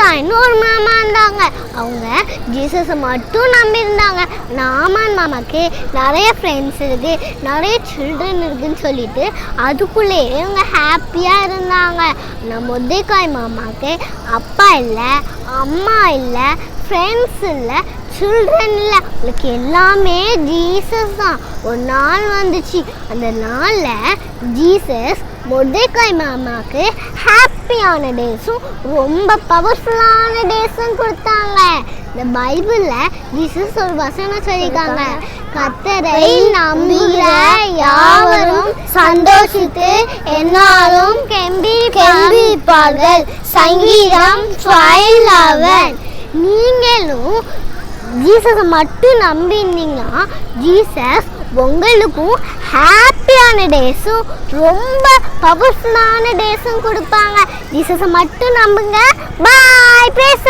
இன்னொரு மாமா இருந்தாங்க. அவங்க ஜீசஸை மட்டும் நம்பியிருந்தாங்க. நாமான் மாமாக்கு நிறைய ஃப்ரெண்ட்ஸ் இருக்குது நிறைய சில்ட்ரன் இருக்குன்னு சொல்லிட்டு அதுக்குள்ளேயே அவங்க ஹாப்பியாக இருந்தாங்க. நம்ம முத்தைக்காய் மாமாக்கு அப்பா இல்லை அம்மா இல்லை ஃப்ரெண்ட்ஸ் இல்லை சில்ட்ரன் இல்லை. உங்களுக்கு எல்லாமே ஜீசஸ் தான். ஒரு நாள் வந்துச்சு. அந்த நாளில் ஜீசஸ் முருதைக்காய் மாமாவுக்கு ஹாப்பியான டேஸும் ரொம்ப பவர்ஃபுல்லான டேஸும் கொடுத்தாங்க. இந்த பைபிளில் ஜீசஸ் ஒரு வசனம் சொல்லியிருக்காங்க. கத்தரை நம்புகிற யாவரும் சந்தோஷித்து என்னாலும் கெம்பிப்பார்கள். சங்கீதம் நீங்க நீங்களும் ஜீசஸை மட்டும் நம்பியிருந்தீங்கன்னா ஜீசஸ் உங்களுக்கும் ஹாப்பியான டேஸும் ரொம்ப பவர்ஃபுல்லான டேஸும் கொடுப்பாங்க. ஜீசஸை மட்டும் நம்புங்க. பாய் பேச.